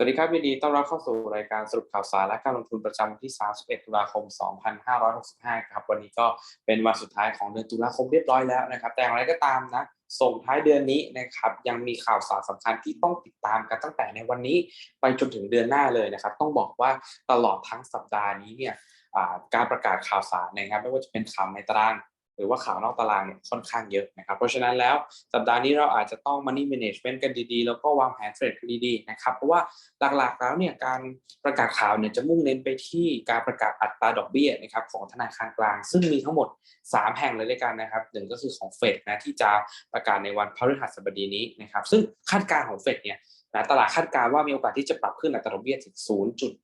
สวัสดีครับยินดีต้อนรับเข้าสู่รายการสรุปข่าวสารและการลงทุนประจำวันที่ 31 ตุลาคม 2565 ครับ วันนี้ก็เป็นวันสุดท้ายของเดือนตุลาคมเรียบร้อยแล้วนะครับ แต่อย่างไรก็ตามนะส่งท้ายเดือนนี้นะครับยังมีข่าวสารสำคัญที่ต้องติดตามกันตั้งแต่ในวันนี้ไปจนถึงเดือนหน้าเลยนะครับ ต้องบอกว่าตลอดทั้งสัปดาห์นี้เนี่ยการประกาศข่าวสารนะครับไม่ว่าจะเป็นข่าวในตาราง หรือว่าข่าวนอกตารางเนี่ยค่อนข้างเยอะนะครับ เพราะฉะนั้นแล้วสัปดาห์นี้เราอาจจะต้อง money management กันดีๆ แล้วก็วางแผนเทรดกันดีๆนะครับ เพราะว่าหลักๆแล้วเนี่ยการประกาศข่าวเนี่ยจะมุ่งเน้นไปที่การประกาศอัตราดอกเบี้ยนะครับของธนาคารกลาง ซึ่งมีทั้งหมด 3 แห่งเลยด้วยกันนะครับหนึ่งก็คือของเฟดนะที่จะประกาศในวันพฤหัสบดีนี้นะครับซึ่งคาดการณ์ของเฟดเนี่ย นะตลาดคาดการณ์ว่ามีโอกาสที่จะปรับขึ้นอัตราดอกเบี้ยถึง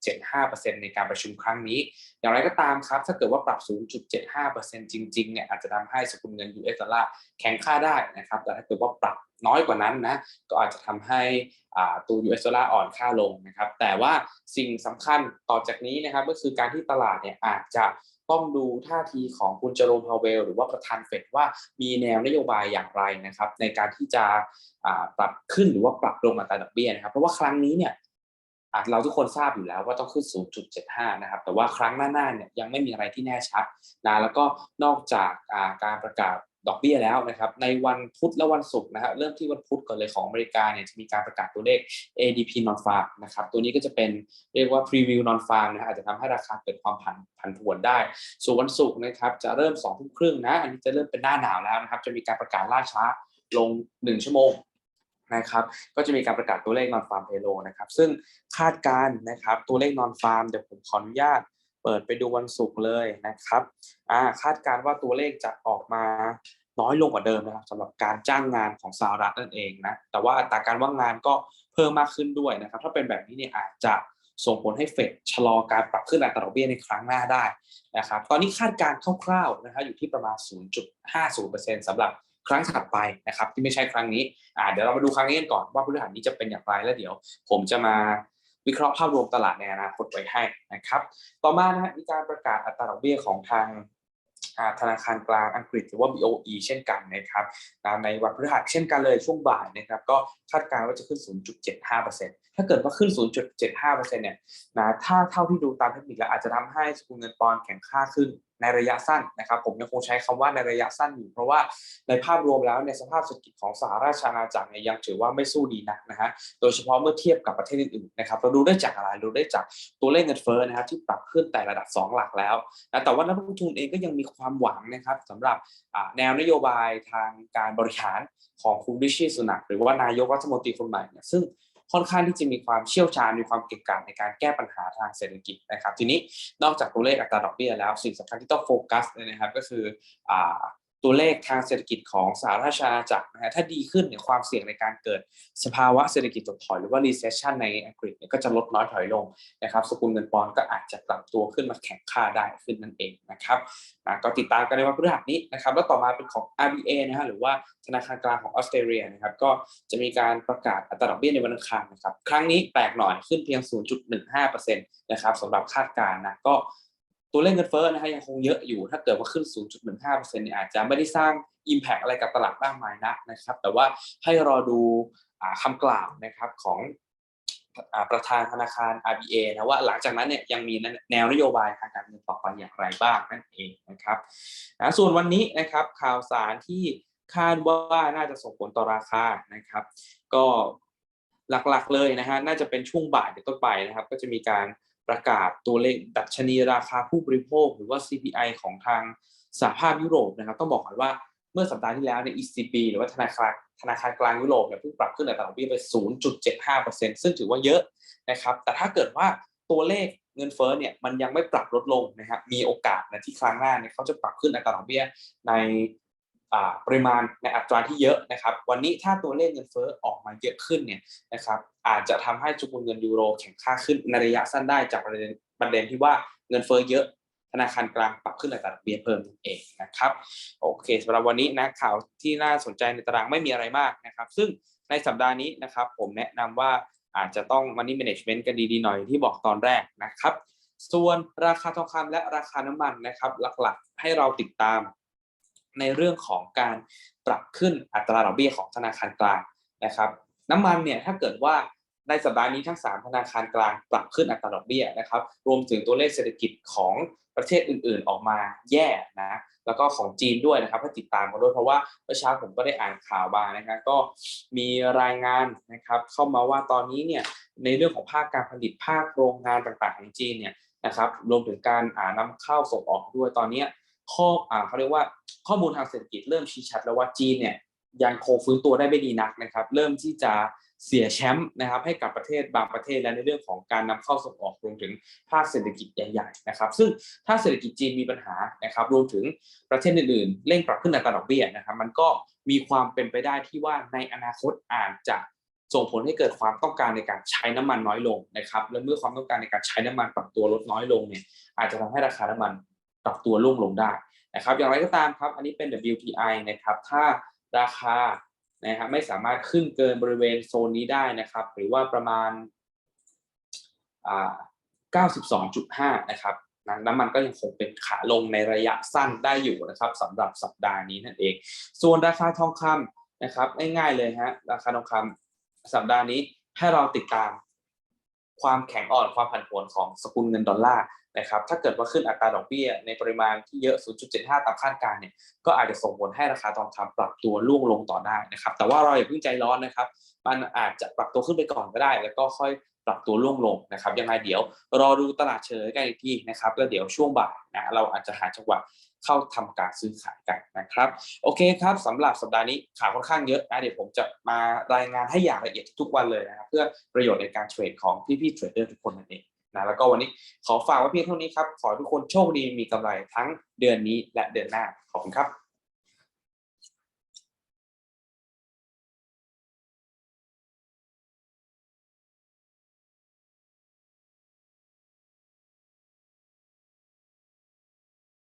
0.75%ในการประชุมครั้งนี้ อย่างไรก็ตามครับ ถ้าเกิดว่าปรับ 0.75%จริงๆ เนี่ยอาจจะทำให้สกุลเงิน US ดอลลาร์แข็งค่าได้นะครับ แต่ถ้าเกิดว่าปรับ น้อยกว่านั้นนะก็อาจจะทำให้ตัว US ดอลลาร์อ่อนค่าลงนะครับแต่ว่าสิ่งสำคัญต่อจากนี้นะครับก็คือการที่ตลาดเนี่ยอาจจะต้องดูท่าทีของคุณเจอโรมพาวเวล หรือว่าประธานเฟดว่ามีแนวนโยบายอย่างไรนะครับ ในการที่จะปรับขึ้นหรือว่าปรับลงอัตราดอกเบี้ยนะครับ เพราะว่าครั้งนี้เนี่ยเราทุกคนทราบอยู่แล้วว่าต้องขึ้น 0.75 นะครับ แต่ว่าครั้งหน้าๆเนี่ยยังไม่มีอะไรที่แน่ชัดนะแล้วก็นอกจากการประกาศ ดอกเบี้ยแล้วนะครับในวันพุธและวันศุกร์นะฮะเริ่มที่วันพุธก่อนเลยของอเมริกาเนี่ยจะมีการประกาศตัวเลข ADP non farm นะครับตัวนี้ก็จะเป็นเรียกว่า preview non farm นะฮะอาจจะทำให้ราคาเกิดความผันผันผวนได้ ส่วนวันศุกร์นะครับจะเริ่ม2ทุ่มครึ่งนะอันนี้จะเริ่มเป็นหน้าหนาวแล้วนะครับจะมีการประกาศล่าช้าลง 1 ชั่วโมงนะครับก็จะมีการประกาศตัวเลข non farm payroll นะครับซึ่งคาดการณ์นะครับตัวเลข non farm เดี๋ยวผมขออนุญาต เปิดไปดูวันศุกร์เลยนะครับอ่าคาดการ์ว่าตัวเลขจะออกมาน้อยลงกว่าเดิมนะครับสำหรับการจ้างงานของสหรัฐนั่นเองนะแต่ว่าอัตราการว่างงานก็เพิ่มมากขึ้นด้วยนะครับ ถ้าเป็นแบบนี้เนี่ยอาจจะส่งผลให้เฟดชะลอการปรับขึ้นอัตราดอกเบี้ยในครั้งหน้าได้นะครับ ตอนนี้คาดการณ์คร่าวๆนะครับอยู่ที่ประมาณ 0.50%สำหรับครั้งถัดไปนะครับ ที่ไม่ใช่ครั้งนี้อ่าเดี๋ยวเรามาดูครั้งนี้กันก่อนว่าพฤหัสนี้จะเป็นอย่างไรแล้วเดี๋ยว ผมจะมา วิเคราะห์ภาพรวมตลาดในอนาคตไว้ให้นะครับ ต่อมานะฮะมีการประกาศอัตราดอกเบี้ยของทางธนาคารกลางอังกฤษหรือว่า BOE เช่นกันนะครับในวันพฤหัสเช่นกันเลยช่วงบ่ายนะครับก็คาดการณ์ว่าจะขึ้น 0.75%ถ้าเกิดว่าขึ้น 0.75%เนี่ยนะถ้าเท่าที่ดูตามเทคนิคแล้วอาจจะทำให้สกุลเงินปอนด์แข็งค่าขึ้นในระยะสั้นนะครับ ผมยังคงใช้คำว่าในระยะสั้นอยู่ เพราะว่าในภาพรวมแล้วในยสภาพเศรษฐกิจของสหราชอาณาจักรเนี่ยยังถือว่าไม่สู้ดีนักนะฮะโดยเฉพาะเมื่อเทียบกับประเทศอื่นๆนะครับเราดูได้จากอะไรเราดูได้จากตัวเลขเงินเฟ้อนะครับที่ปรับขึ้นแต่ระดับ 2 หลักแล้วนะแต่ว่านักลงทุนเองก็ยังมีความหวังนะครับสำหรับแนวนโยบายทางการบริหารของคุณริชีสุนักหรือว่านายกรัฐมนตรีคนใหม่เนี่ยซึ่ง ค่อนข้างที่จะมีความเชี่ยวชาญมีความเก่งกาจในการแก้ปัญหาทางเศรษฐกิจนะครับ ทีนี้นอกจากตัวเลขอัตราดอกเบี้ยแล้วสิ่งสำคัญที่ต้องโฟกัสเลยนะครับก็คืออ่า ตัวเลขทางเศรษฐกิจของสหราชอาณาจักรนะฮะถ้าดีขึ้นเนี่ยความเสี่ยงในการเกิดสภาวะเศรษฐกิจถดถอยหรือว่า recession ในอังกฤษเนี่ยก็จะลดน้อยถอยลงนะครับสกุลเงินปอนด์ก็อาจจะปรับตัวขึ้นมาแข่งค่าได้ขึ้นนั่นเองนะครับอะก็ติดตามกันในวันพฤหัสนี้นะครับแล้วต่อมาเป็นของ RBA นะฮะหรือว่าธนาคารกลางของออสเตรเลียนะครับก็จะมีการประกาศอัตราดอกเบี้ยในวันอังคารนะครับครั้งนี้แปลกหน่อยขึ้นเพียง 0.15%นะครับสำหรับคาดการณ์นะก็ ตัวเลขเงินเฟ้อนะฮะยังคงเยอะอยู่ ถ้าเกิดว่าขึ้น 0.15%เนี่ยอาจจะไม่ได้สร้าง Impact อะไรกับตลาดมากมายนักนะครับ แต่ว่าให้รอดูอ่าคำกล่าวนะครับของอประธานธนาคาร RBA นะว่าหลังจากนั้นเนี่ยยังมีแนวนโยบายทางการเงินต่อไปอย่างไรบ้างนั่นเองนะครับนะส่วนวันนี้นะครับข่าวสารที่คาดว่าน่าจะส่งผลต่อราคานะครับ ก็หลักๆเลยนะฮะน่าจะเป็นช่วงบ่ายเป็นต้นไปนะครับ ก็จะมีการ ประกาศตัวเลขดัชนีราคาผู้บริโภค หรือว่า CPI ของทางสหภาพยุโรปนะครับ ต้องบอกก่อนว่าเมื่อสัปดาห์ที่แล้วใน ECB หรือว่าธนาคารธนาคารกลางยุโรปเนี่ยเพิ่งปรับขึ้นอัตราดอกเบี้ยไป 0.75%ซึ่งถือว่าเยอะนะครับ แต่ถ้าเกิดว่าตัวเลขเงินเฟ้อเนี่ยมันยังไม่ปรับลดลงนะครับ มีโอกาสนะที่ครั้งหน้าเนี่ยเขาจะปรับขึ้นอัตราดอกเบี้ยใน ปริมาณในอัตราที่เยอะนะครับ วันนี้ถ้าตัวเลขเงินเฟ้อออกมาเยอะขึ้นเนี่ยนะครับอาจจะทำให้สกุลเงินยูโรแข็งค่าขึ้นในระยะสั้นได้จากประเด็นประเด็นที่ว่าเงินเฟ้อเยอะธนาคารกลางปรับขึ้นอัตราดอกเบี้ยเพิ่มนั่นเองนะครับโอเคสำหรับวันนี้นะข่าวที่น่าสนใจในตารางไม่มีอะไรมากนะครับ ซึ่งในสัปดาห์นี้นะครับผมแนะนำว่าอาจจะต้อง money management กันดีๆหน่อยที่บอกตอนแรกนะครับ ส่วนราคาทองคำและราคาน้ำมันนะครับ หลักๆ ให้เราติดตาม ในเรื่องของการปรับขึ้นอัตราดอกเบี้ยของธนาคารกลางนะครับ น้ำมันเนี่ยถ้าเกิดว่าในสัปดาห์นี้ทั้ง 3 ธนาคารกลางปรับขึ้นอัตราดอกเบี้ยนะครับ รวมถึงตัวเลขเศรษฐกิจของประเทศอื่นๆออกมาแย่นะแล้วก็ของจีนด้วยนะครับให้ติดตามกันด้วยเพราะว่าเมื่อเช้าผมก็ได้อ่านข่าวมานะครับก็มีรายงานนะครับเข้ามาว่าตอนนี้เนี่ยในเรื่องของภาคการผลิตภาคโรงงานต่างๆของจีนเนี่ยนะครับรวมถึงการอ่านำเข้าส่งออกด้วยตอนนี้ข้ออ่าเขาเรียกว่า ข้อมูลทางเศรษฐกิจเริ่มชี้ชัดแล้วว่าจีนเนี่ยยังคงฟื้นตัวได้ไม่ดีนักนะครับ เริ่มที่จะเสียแชมป์นะครับให้กับประเทศบางประเทศและในเรื่องของการนำเข้าส่งออกรวมถึงภาคเศรษฐกิจใหญ่ๆนะครับ ซึ่งถ้าเศรษฐกิจจีนมีปัญหานะครับรวมถึงประเทศอื่นๆเร่งปรับขึ้นอัตราดอกเบี้ยนะครับมันก็มีความเป็นไปได้ที่ว่าในอนาคตอาจจะส่งผลให้เกิดความต้องการในการใช้น้ำมันน้อยลงนะครับและเมื่อความต้องการในการใช้น้ำมันปรับตัวลดน้อยลงเนี่ยอาจจะทำให้ราคาน้ำมัน ปรับตัวร่วงลงได้นะครับอย่างไรก็ตามครับ อันนี้เป็น WTI นะครับถ้าราคานะครับไม่สามารถขึ้นเกินบริเวณโซนนี้ได้นะครับ หรือว่าประมาณ92.5 นะครับน้ำมันก็ยังคงเป็นขาลงในระยะสั้นได้อยู่นะครับสำหรับสัปดาห์นี้นั่นเอง ส่วนราคาทองคำนะครับง่ายๆเลยฮะราคาทองคำสัปดาห์นี้ให้เราติดตามความแข็งอ่อนความผันผวนของสกุลเงินดอลลาร์ นะครับถ้าเกิดว่าขึ้นอัตราดอกเบี้ย ในปริมาณที่เยอะ 0.75 ตามคาดการณ์เนี่ยก็อาจจะส่งผลให้ราคาทองคำปรับตัวล่วงลงต่อได้นะครับ แต่ว่าเราอย่าเพิ่งใจร้อนนะครับ มันอาจจะปรับตัวขึ้นไปก่อนก็ได้ แล้วก็ค่อยปรับตัวล่วงลงนะครับยังไงเดี๋ยวรอดูตลาดเฉลยกันอีกทีนะครับแล้วเดี๋ยวช่วงบ่ายนะเราอาจจะหาจังหวะเข้าทำการซื้อขายกันนะครับ โอเคครับสำหรับสัปดาห์นี้ข่าวค่อนข้างเยอะนะเดี๋ยวผมจะมารายงานให้อย่างละเอียดทุกวันเลยนะครับเพื่อประโยชน์ในการเทรดของพี่ๆเทรดเดอร์ทุกคนนั่นเอง นะแล้วก็วันนี้ขอฝากไว้เพียงเท่านี้ครับ ขอทุกคนโชคดีมีกำไรทั้งเดือนนี้และเดือนหน้าขอบคุณครับ